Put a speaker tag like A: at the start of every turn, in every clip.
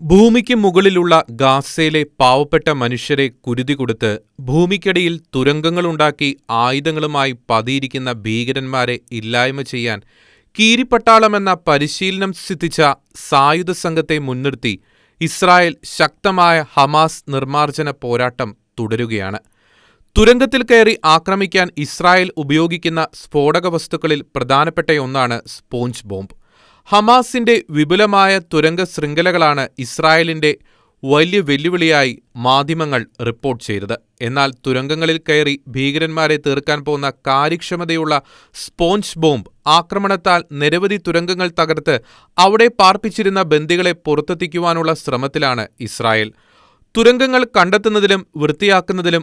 A: ഭൂമിക്ക് മുകളിലുള്ള ഗാസയിലെ പാവപ്പെട്ട മനുഷ്യരെ കുരുതി കൊടുത്ത് ഭൂമിക്കടിയിൽ തുരങ്കങ്ങളുണ്ടാക്കി ആയുധങ്ങളുമായി പതിയിരിക്കുന്ന ഭീകരന്മാരെ ഇല്ലായ്മ ചെയ്യാൻ കീരിപ്പട്ടാളമെന്ന പരിശീലനം സിദ്ധിച്ച സായുധ സംഘത്തെ മുൻനിർത്തി ഇസ്രായേൽ ശക്തമായ ഹമാസ് നിർമ്മാർജന പോരാട്ടം തുടരുകയാണ്. തുരങ്കത്തിൽ കയറി ആക്രമിക്കാൻ ഇസ്രായേൽ ഉപയോഗിക്കുന്ന സ്ഫോടക വസ്തുക്കളിൽ പ്രധാനപ്പെട്ടയൊന്നാണ് സ്പോഞ്ച് ബോംബ്. ഹമാസിന്റെ വിപുലമായ തുരങ്ക ശൃംഖലകളാണ് ഇസ്രായേലിന്റെ വലിയ വെല്ലുവിളിയായി മാധ്യമങ്ങൾ റിപ്പോർട്ട് ചെയ്തത്. എന്നാൽ തുരങ്കങ്ങളിൽ കയറി ഭീകരന്മാരെ തീർക്കാൻ പോകുന്ന കാര്യക്ഷമതയുള്ള സ്പോഞ്ച് ബോംബ് ആക്രമണത്താൽ നിരവധി തുരങ്കങ്ങൾ തകർത്ത് അവിടെ പാർപ്പിച്ചിരുന്ന ബന്ദികളെ പുറത്തെത്തിക്കുവാനുള്ള ശ്രമത്തിലാണ് ഇസ്രായേൽ. തുരങ്കങ്ങൾ കണ്ടെത്തുന്നതിലും വൃത്തിയാക്കുന്നതിലും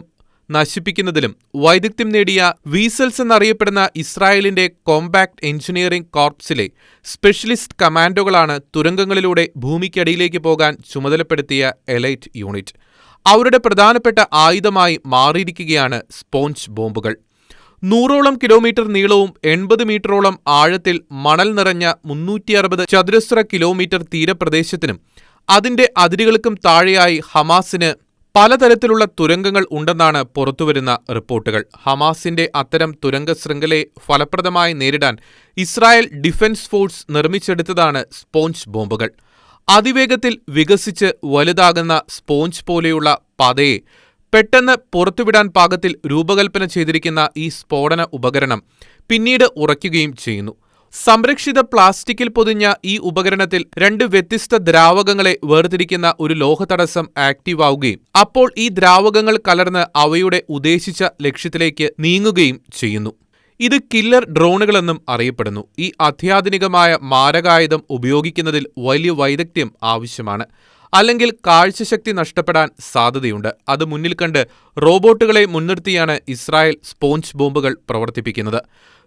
A: നശിപ്പിക്കുന്നതിലും വൈദഗ്ധ്യം നേടിയ വീസൽസ് എന്നറിയപ്പെടുന്ന ഇസ്രായേലിന്റെ കോംപാക്ട് എഞ്ചിനീയറിംഗ് കോർപ്സിലെ സ്പെഷ്യലിസ്റ്റ് കമാൻഡോകളാണ് തുരങ്കങ്ങളിലൂടെ ഭൂമിക്കടിയിലേക്ക് പോകാൻ ചുമതലപ്പെടുത്തിയ എലൈറ്റ് യൂണിറ്റ്. അവരുടെ പ്രധാനപ്പെട്ട ആയുധമായി മാറിയിരിക്കുകയാണ് സ്പോഞ്ച് ബോംബുകൾ. നൂറോളം കിലോമീറ്റർ നീളവും എൺപത് മീറ്ററോളം ആഴത്തിൽ മണൽ നിറഞ്ഞ മുന്നൂറ്റി അറുപത് ചതുരശ്ര കിലോമീറ്റർ തീരപ്രദേശത്തിനും അതിന്റെ അതിരുകൾക്കും താഴെയായി ഹമാസിന് പലതരത്തിലുള്ള തുരങ്കങ്ങൾ ഉണ്ടെന്നാണ് പുറത്തുവരുന്ന റിപ്പോർട്ടുകൾ. ഹമാസിന്റെ അത്തരം തുരങ്ക ശൃംഖലയെ ഫലപ്രദമായി നേരിടാൻ ഇസ്രായേൽ ഡിഫൻസ് ഫോഴ്സ് നിർമ്മിച്ചെടുത്തതാണ് സ്പോഞ്ച് ബോംബുകൾ. അതിവേഗത്തിൽ വികസിച്ച് വലുതാകുന്ന സ്പോഞ്ച് പോലെയുള്ള പതയെ പെട്ടെന്ന് പുറത്തുവിടാൻ പാകത്തിൽ രൂപകൽപ്പന ചെയ്തിരിക്കുന്ന ഈ സ്ഫോടന ഉപകരണം പിന്നീട് ഉറയ്ക്കുകയും ചെയ്യുന്നു. സംരക്ഷിത പ്ലാസ്റ്റിക്കിൽ പൊതിഞ്ഞ ഈ ഉപകരണത്തിൽ രണ്ട് വ്യത്യസ്ത ദ്രാവകങ്ങളെ വേർതിരിക്കുന്ന ഒരു ലോഹതടസ്സം ആക്റ്റീവാവുകയും അപ്പോൾ ഈ ദ്രാവകങ്ങൾ കലർന്ന് അവയുടെ ഉദ്ദേശിച്ച ലക്ഷ്യത്തിലേക്ക് നീങ്ങുകയും ചെയ്യുന്നു. ഇത് കില്ലർ ഡ്രോണുകളെന്നും അറിയപ്പെടുന്നു. ഈ അത്യാധുനികമായ മാരകായുധം ഉപയോഗിക്കുന്നതിൽ വലിയ വൈദഗ്ധ്യം ആവശ്യമാണ്. അല്ലെങ്കിൽ കാഴ്ചശക്തി നഷ്ടപ്പെടാൻ സാധ്യതയുണ്ട്. അത് മുന്നിൽ കണ്ട് റോബോട്ടുകളെ മുൻനിർത്തിയാണ് ഇസ്രായേൽ സ്പോഞ്ച് ബോംബുകൾ പ്രവർത്തിപ്പിക്കുന്നത്.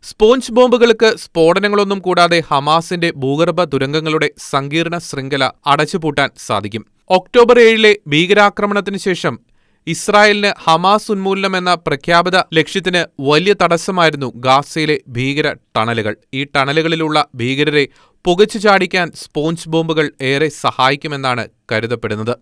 A: സ്പോഞ്ച് ബോംബുകൾക്ക് സ്ഫോടനങ്ങളൊന്നും കൂടാതെ ഹമാസിന്റെ ഭൂഗർഭ തുരങ്കങ്ങളുടെ സങ്കീർണ ശൃംഖല അടച്ചുപൂട്ടാൻ സാധിക്കും. ഒക്ടോബർ ഏഴിലെ ഭീകരാക്രമണത്തിന് ശേഷം ഇസ്രായേലിന് ഹമാസ് ഉന്മൂലനം എന്ന പ്രഖ്യാപിത ലക്ഷ്യത്തിന് വലിയ തടസ്സമായിരുന്നു ഗാസയിലെ ഭീകര ടണലുകൾ. ഈ ടണലുകളിലുള്ള ഭീകരരെ പുകച്ചു ചാടിക്കാൻ സ്പോഞ്ച് ബോംബുകൾ ഏറെ സഹായിക്കുമെന്നാണ് കരുതപ്പെടുന്നത്.